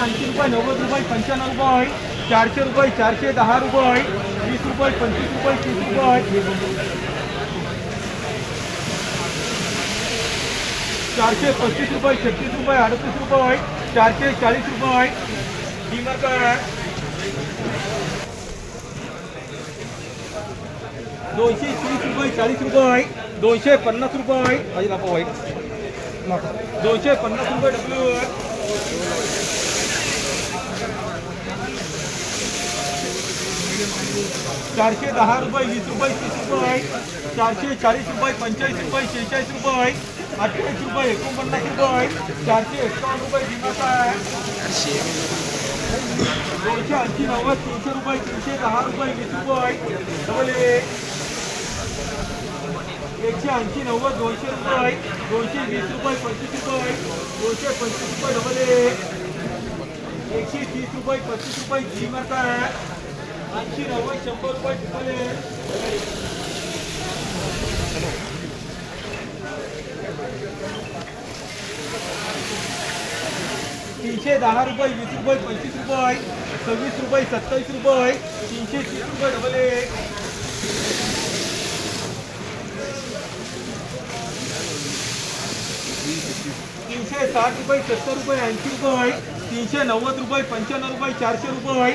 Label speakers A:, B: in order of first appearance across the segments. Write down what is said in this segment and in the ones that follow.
A: ऐंशी रुपये, नव्वद रुपये, पंच्याण्णव रुपये चारशे रुपये, चारशे दहा रुपये वीस रुपये, पंचवीस रुपये, तीस रुपये चारशे पस्तीस रुपये, छत्तीस रुपये, अडतीस रुपये चारशे चाळीस रुपये डिमार्क दोनशे तीस रुपये, चाळीस रुपये दोनशे पन्नास रुपये दोनशे पन्नास रुपये डब्ल्यू चारशे दहा रुपये, वीस रुपये, तीस रुपये चारशे चाळीस रुपये, पंचेचाळीस रुपये, शेहेचाळीस रुपये अठ्ठावीस रुपये, एकोणपन्नास रुपये चारशे एकावन्न रुपये दिनाचा आहे. दोनशे ऐंशी, नव्वद, तीनशे रुपये, तीनशे दहा रुपये, वीस रुपये डबल एकशे ऐंशी, नव्वद, दोनशे रुपये दोनशे वीस रुपये, पंचवीस रुपये दोनशे पंचवीस रुपये डबल एकशे तीस रुपये, पस्तीस रुपये, जी मार्क आहे. ऐंशी नव्वद शंभर रुपये डबल तीनशे दहा रुपये वीस रुपये पंचवीस रुपये सव्वीस रुपये सत्तावीस रुपये तीनशे तीस रुपये डबल एक. तीनशे साठ रुपये सत्तर रुपये ऐंशी रुपये तीनशे नव्वद रुपये पंच्याण्णव रुपये चारशे रुपये.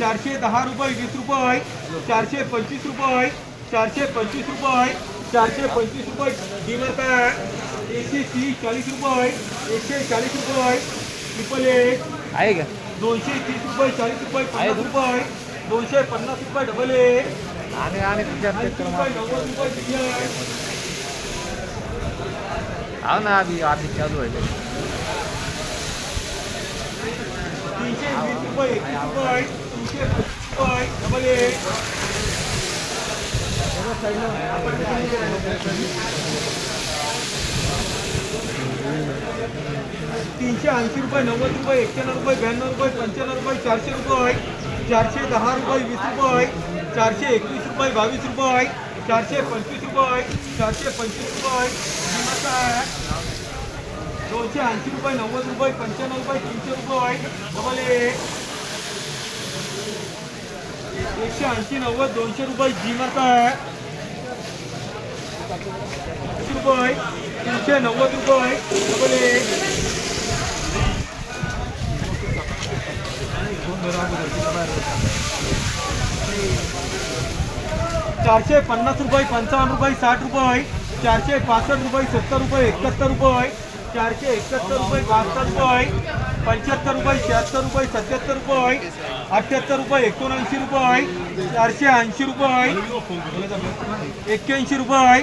A: चारशे दहा रुपये वीस रुपये चारशे पंचवीस रुपये चारशे पंचवीस रुपये चारशे पंचवीस रुपये डिमर काय एकशे तीस चाळीस रुपये एकशे चाळीस रुपये ट्रिपल एक
B: आहे का?
A: दोनशे तीस रुपये चाळीस रुपये पन्नास रुपये दोनशे पन्नास रुपये डबल एक
B: आणि आणि हो ना अभी अभी चालू आहे.
A: तीनशे वीस रुपये एकवीस रुपये एक तीनशे ऐंशी रुपये, नव्वद रुपये, एक्क्याण्णव रुपये, ब्याण्णव रुपये, पंच्याण्णव रुपये, चारशे रुपये चारशे दहा रुपये, वीस रुपये चारशे एकवीस रुपये, बावीस रुपये चारशे पंचवीस रुपये चारशे पंचवीस रुपये दोनशे ऐंशी रुपये, नव्वद रुपये, पंच्याण्णव रुपये, तीनशे रुपये डबल एक एकशे ऐंशी नव्वद दोनशे रुपये जी मार्क आहे ऐंशी रुपये तीनशे नव्वद रुपये डबल एक चारशे पन्नास रुपये पंचावन्न रुपये साठ रुपये चारशे पासष्ट रुपये सत्तर रुपये एकाहत्तर रुपये चारशे एकाहत्तर रुपये बहात्तर रुपये पंच्याहत्तर रुपये शहात्तर रुपये सत्याहत्तर रुपये अठ्ठ्याहत्तर रुपये एकोणऐंशी रुपये चारशे ऐंशी रुपये एक्क्याऐंशी रुपये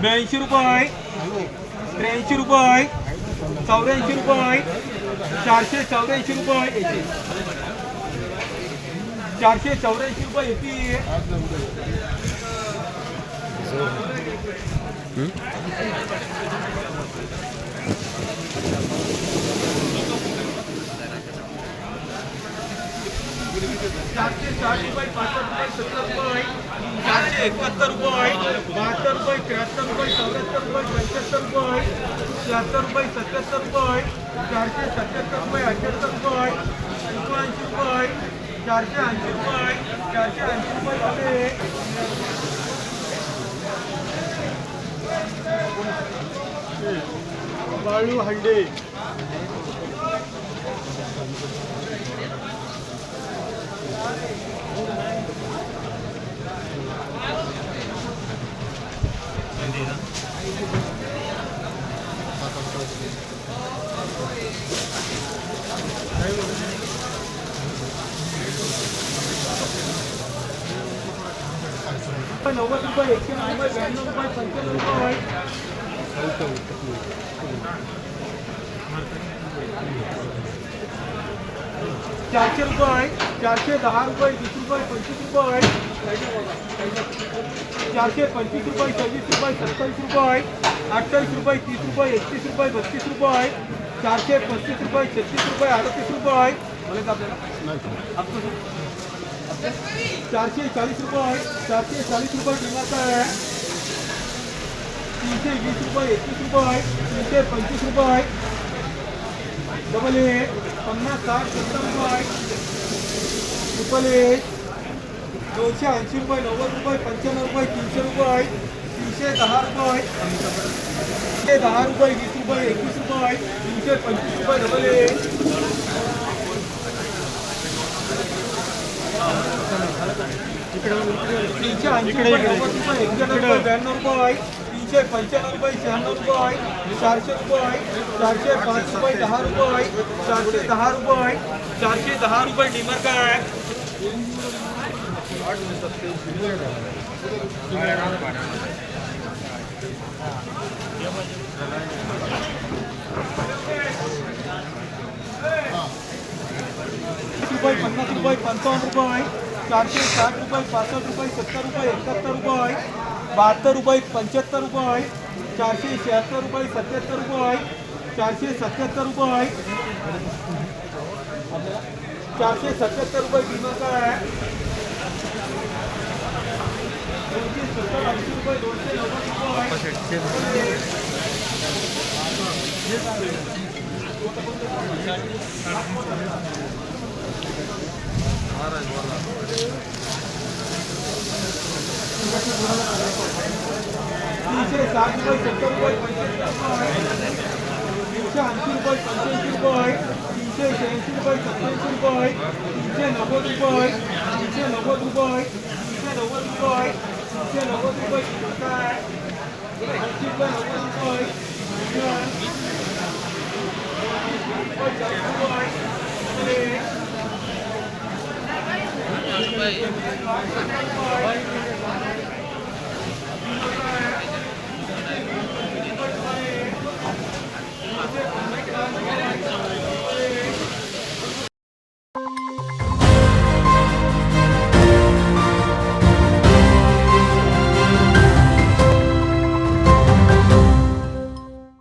A: ब्याऐंशी रुपये त्र्याऐंशी रुपये चौऱ्याऐंशी रुपये चारशे चौऱ्याऐंशी रुपये चारशे चौऱ्याऐंशी रुपये येते साठ रुपये पासष्ट रुपये सत्तर रुपये चारशे एकाहत्तर रुपये बहात्तर रुपये त्र्याहत्तर रुपये चौऱ्याहत्तर रुपये पंच्याहत्तर रुपये आहे शहात्तर रुपये सत्याहत्तर रुपये आहे चारशे सत्याहत्तर रुपये अठ्ठ्याहत्तर रुपये आहे एकोणऐंशी रुपये आहे चारशे ऐंशी रुपये आहे चारशे ऐंशी रुपये झाले बाळू हंडे. नव्वद रुपये एकशे रुपये ब्याण्णव रुपये पंच्याण्णव रुपये चारशे रुपये चारशे दहा रुपये, वीस रुपये, पंचवीस रुपये चारशे पंचवीस रुपये, सव्वीस रुपये, सत्तावीस रुपये अठ्ठावीस रुपये, तीस रुपये, एकतीस रुपये, बत्तीस रुपये चारशे पस्तीस रुपये, छत्तीस रुपये, अडतीस रुपये बोले का चारशे चाळीस रुपये चारशे चाळीस रुपये किंमत आहे. तीनशे वीस रुपये एकवीस रुपये तीनशे पंचवीस रुपये डबल ए पन्नास साठ, सत्तर रुपये रुपये दोनशे ऐंशी रुपये नव्वद रुपये पंच्याण्णव रुपये तीनशे रुपये तीनशे दहा रुपये तीनशे दहा रुपये वीस रुपये एकवीस रुपये तीनशे पंचवीस रुपये डबल एक तीनशे ऐंशी रुपये नव्वद रुपये एक्क्याण्णव रुपये ब्याण्णव रुपये तीनशे पंच्याण्णव रुपये शहाण्णव रुपये चारशे रुपये चारशे पाच रुपये दहा रुपये चारशे दहा रुपये चारशे दहा रुपये डिमर काय रुपये पन्नास रुपये पंचावन्न रुपये चारशे साठ रुपये पासष्ट रुपये, सत्तर रुपये, एकाहत्तर रुपये बहात्तर रुपये, पंच्याहत्तर रुपये चारशे शहात्तर रुपये, सत्याहत्तर रुपये चारशे सत्याहत्तर रुपये चारशे सत्याहत्तर रुपये काय दोनशे सत्तर तीनशे साठ रुपये सत्तर रुपये पंच्याहत्तर रुपये तीनशे ऐंशी रुपये पंच्याऐंशी रुपये तीनशे शहाऐंशी रुपये सत्याऐंशी रुपये तीनशे नव्वद रुपये तीनशे नव्वद रुपये तीनशे नव्वद रुपये तीनशे नव्वद रुपये काय ऐंशी रुपये नव्वद रुपये रुपये चाळीस रुपये रुपये